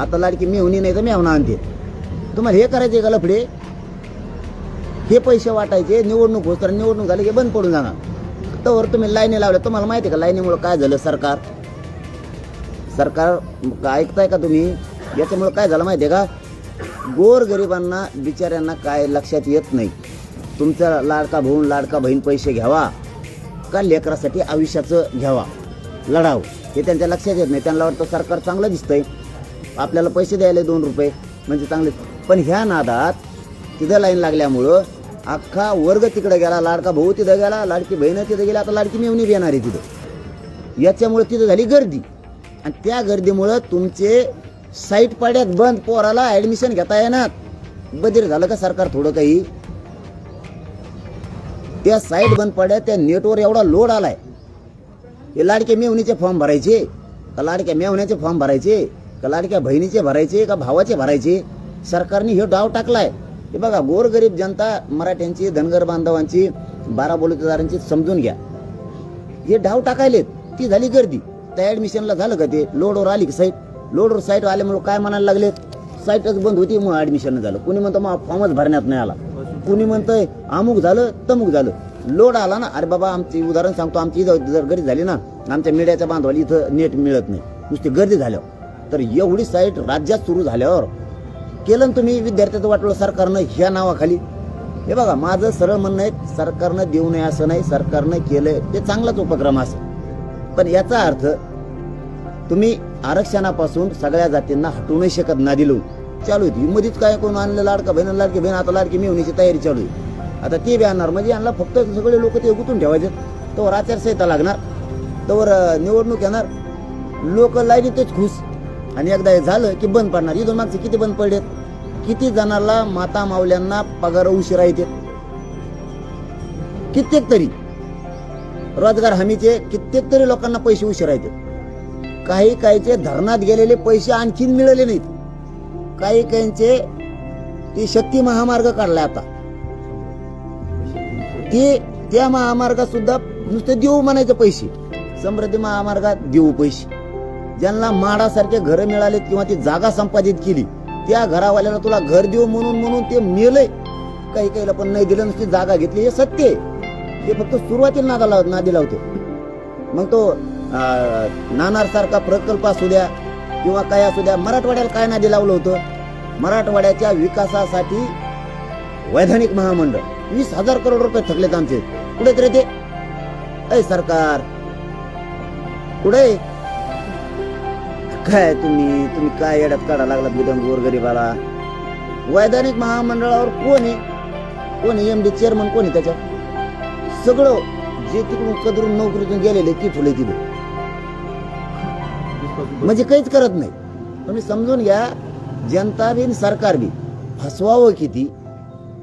आता लाडकी मेवणी नाही तर मेवणा आणते. तुम्हाला हे करायचे का लफडे? हे पैसे वाटायचे निवडणूक होत कारण निवडणूक झाली की बंद पडून जाणार. तर तुम्ही लाईनी लावल्या. तुम्हाला माहिती आहे का लाईनीमुळं काय झालं सरकार? सरकार ऐकताय का तुम्ही? याच्यामुळं काय झालं माहिती आहे का? गोर गरिबांना बिचाऱ्यांना काय लक्षात येत नाही. तुमचा लाडका भाऊन लाडका बहीण पैसे घ्यावा का लेकरासाठी आयुष्याचं घ्यावा? लढाव. हे त्यांच्या लक्षात येत नाही. त्यांना वाटतं सरकार चांगलं दिसतंय. आपल्याला पैसे द्यायला दोन रुपये म्हणजे चांगले. पण ह्या नादात तिथं लाईन लागल्यामुळं अख्खा वर्ग तिकडे गेला लाडका भाऊ तिथं गेला लाडकी बहिणं तिथं गेली आता लाडकी मेवणी बी येणार आहे तिथं. याच्यामुळे तिथं झाली गर्दी. आणि त्या गर्दीमुळं तुमचे साईट पाड्यात बंद पोराला ॲडमिशन घेता येणार. बदीर झालं का सरकार थोडं काही? त्या साईट बंद पाड्यात त्या नेटवर एवढा लोड आलाय. हे लाडक्या मेवणीचे फॉर्म भरायचे. का लाडक्या मेवण्याचे फॉर्म भरायचे? लाडक्या बहिणीचे भरायचे का भावाचे भरायचे? सरकारने हे डाव टाकलाय. हे बघा गोरगरीब जनता मराठ्यांची धनगर बांधवांची बारा बोलतेदारांची समजून घ्या. हे डाव टाकायलेत. ती झाली गर्दी. त्या ऍडमिशनला झालं का ते? लोडवर आली की साईट लोडवर साईट आल्यामुळे काय म्हणायला लागले साईटच बंद होती मग ऍडमिशन झालं. कुणी म्हणतं मग फॉर्मच भरण्यात नाही आला. कुणी म्हणतंय अमुक झालं तमुक झालं. लोड आला ना अरे बाबा आमची उदाहरण सांगतो आमची इथं जर गर्दी झाली ना आमच्या मीडियाच्या बांधवाला इथं नेट मिळत नाही. नुसती गर्दी झाल्यावर. तर एवढी साईट राज्यात सुरू झाल्यावर केलं ना तुम्ही विद्यार्थ्याचं वाटलं सरकारनं ह्या नावाखाली. हे बघा माझं सरळ म्हणणं आहे सरकारनं देऊ नये असं नाही सरकारनं केलंय ते चांगलाच उपक्रम असेल पण याचा अर्थ तुम्ही आरक्षणापासून सगळ्या जातींना हटवू नाही शकत नाही दिलो चालू होती मधीच काय कोण आणलं लाडका बहीण लाडकी बहीण आता लाडकी मी होण्याची तयारी चालू आहे. आता ते बी आणणार. म्हणजे यांना फक्त सगळे लोक ते गुतून ठेवायचे तोवर आचारसंहिता लागणार. तोवर निवडणूक येणार. लोक लाईनीतच खुश. आणि एकदा हे झालं की बंद पडणार. इथून मागचे किती बंद पडलेत? किती जणांना माता मावल्यांना पगार उशिरा येते? कित्येक तरी. रोजगार हमीचे कित्येक तरी लोकांना पैसे उशिरा येतात काही काहीचे धरणात गेलेले पैसे आणखीन मिळाले नाहीत. काही काहींचे ती शक्ती महामार्ग काढलाय आता. ते त्या महामार्गात सुद्धा नुसते देऊ म्हणायचे पैसे. समृद्धी महामार्गात देऊ पैसे. ज्यांना माडासारखे घर मिळाले किंवा ती जागा संपादित केली त्या घरावाल्याला तुला घर देऊ म्हणून म्हणून ते मेलय काही काहीला पण नाही दिलं नुसती जागा घेतली. हे सत्य आहे. ते फक्त सुरुवातीला नादाला नादी लावते. मग तो नाणार सारखा प्रकल्प असू द्या किंवा काय असू द्या मराठवाड्याला काय नादी लावलं होतं? मराठवाड्याच्या विकासासाठी वैधानिक महामंडळ वीस हजार करोड रुपये थकलेत आमचे. कुठे तरी ते ऐ सरकार. कुठे? काय तुम्ही तुम्ही काय येड्यात काढा लागलात विधम गोरगरीबाला वैधानिक महामंडळावर कोण आहे? कोण आहे एमडी चेअरमन कोण आहे त्याच्यात सगळं जे तिकडून कदरून नोकरीतून गेलेले ती फुले तिथे. म्हणजे काहीच करत नाही. तुम्ही समजून घ्या जनता बी सरकार बी फसवावं किती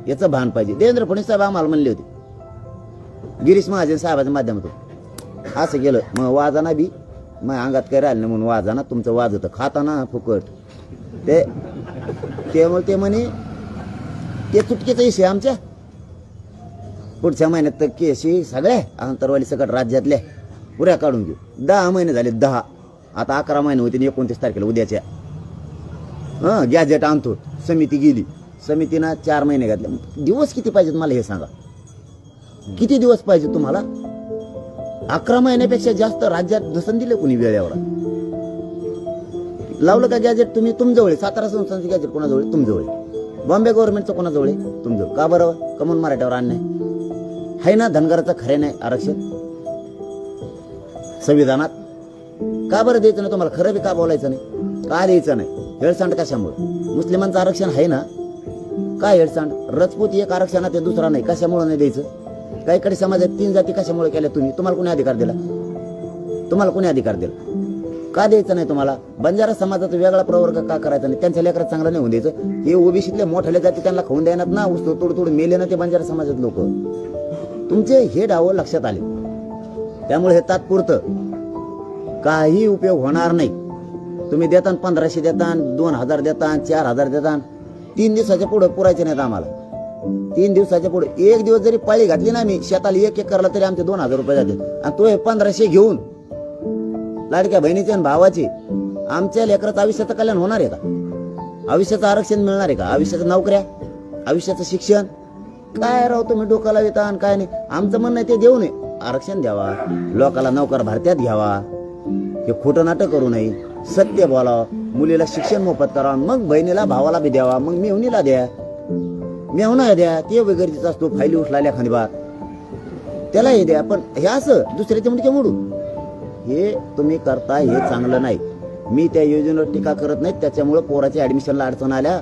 याचं भान पाहिजे. देवेंद्र फडणवीस साहेब आम्हाला म्हणले होते. गिरीश महाजन साहेबाच्या माध्यमातून. असं गेलं मग वाजाना बी मग अंगात काय राहिलं नाही म्हणून वाजाना तुमचं वाज खाताना फुकट. ते त्यामुळे ते म्हणे ते चुटकेचा इशे आमच्या. पुढच्या महिन्यात तर केशी सगळ्या अंतरवाली सकट राज्यातल्या. पुऱ्या काढून घेऊ. दहा महिने झाले दहा. आता अकरा महिने होते एकोणतीस तारखेला उद्याच्या. हां गॅजेट आणतो. समिती गेली. समितीनं चार महिने घातले. दिवस किती पाहिजेत मला हे सांगा? किती दिवस पाहिजे तुम्हाला? अकरा महिन्यापेक्षा जास्त राज्यात नसन दिले कुणी वेळेवर? लावलं का गॅजेट तुम्ही? तुमजवळ सातारा संस्थांचं गॅजेट कोणाजवळ तुमजवळ बॉम्बे गव्हर्नमेंटचं कोणाजवळ आहे? तुमजवळ. का बरं? कमून मराठ्यावर आणणे आहे ना धनगराचं खरे नाही आरक्षण? संविधानात? का बरं द्यायचं नाही तुम्हाला? खरं बी का बोलायचं नाही? का द्यायचं नाही? हेळसांड कशामुळे? मुस्लिमांचं आरक्षण आहे ना? काय हेळसांड? रजपूत एक आरक्षणात दुसरा नाही. कशामुळे नाही द्यायचं? काही कडे समाजात तीन जाती कशामुळे केल्या तुम्ही? तुम्हाला कोणी अधिकार दिला? तुम्हाला कोणी अधिकार दिला? का द्यायचं नाही तुम्हाला? बंजारा समाजाचा वेगळा प्रवर्ग का करायचा नाही? त्यांच्या लेकरात चांगलं नाही होऊन द्यायचं. हे ओबीसीतले मोठ्याले जाती त्यांना खाऊन द्यायनात ना ऊस तोड तोड मेले ना ते बंजारा समाजात लोक. तुमचे हे डावं लक्षात आले. त्यामुळे हे तात्पुरतं. काही उपयोग होणार नाही. तुम्ही देता पंधराशे देता दोन हजार देता चार हजार देतान तीन दिवसाच्या पुढं पुरायचे नाहीत आम्हाला. तीन दिवसाच्या पुढे. एक दिवस जरी पाळी घातली ना मी शेताला एक एक करला तरी आमचे दोन हजार रुपये जाते. आणि तो हे पंधराशे घेऊन लाडक्या बहिणीचे आणि भावाचे आमच्या लेकराचं आयुष्याचं कल्याण होणार आहे का? आयुष्याचं आरक्षण मिळणार आहे का? आयुष्याच्या नोकऱ्या आयुष्याचं शिक्षण? काय राव तुम्ही डोक्याला येता आणि काय नाही? आमचं म्हणणं आहे ते देऊ नये. आरक्षण द्यावा. लोकाला नोकर भारत्यात घ्यावा. हे खोटं नाटक करू नये. सत्य बोलावं. मुलीला शिक्षण मोफत करावं. मग बहिणीला भावाला बी द्यावा. मग मेहुनीला द्या. मेहना द्या ते वगैरेचा असतो फायली उठलाल्या खांदीबार त्याला हे द्या पण हे असं दुसऱ्याच्या म्हणजे मोडू. हे तुम्ही करता हे चांगलं नाही. मी त्या योजनेवर टीका करत नाही त्याच्यामुळं पोराच्या ऍडमिशनला अडचण आल्या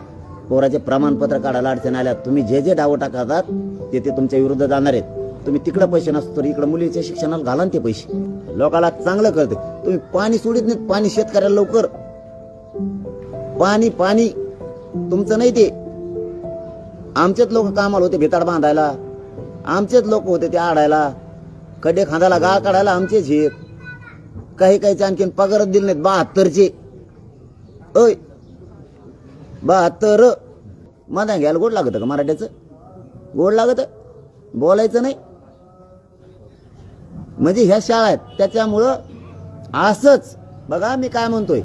पोराचे प्रमाणपत्र काढायला अडचण आल्या. तुम्ही जे जे डाव टाकतात ते ते तुमच्या विरुद्ध जाणार आहेत. तुम्ही तिकडं पैसे नसतो तर इकडं मुलीच्या शिक्षणाला घाला ते पैसे. लोकाला चांगलं करते तुम्ही पाणी सोडित नाहीत पाणी शेतकऱ्याला लवकर. पाणी पाणी तुमचं नाही ते. आमचेच लोक कामाला होते भिताड बांधायला. आमचेच लोक होते ते आडायला. खड्डे खांदायला गाळ काढायला आमचेच हे काही काहीचे आणखीन पगारच दिले नाहीत बहात्तरचे. अय बहात्तर. माझा घ्यायला गोड लागत का मराठ्याचं? गोड लागत? बोलायचं नाही. म्हणजे ह्या शाळा आहेत त्याच्यामुळं असंच. बघा मी काय म्हणतोय.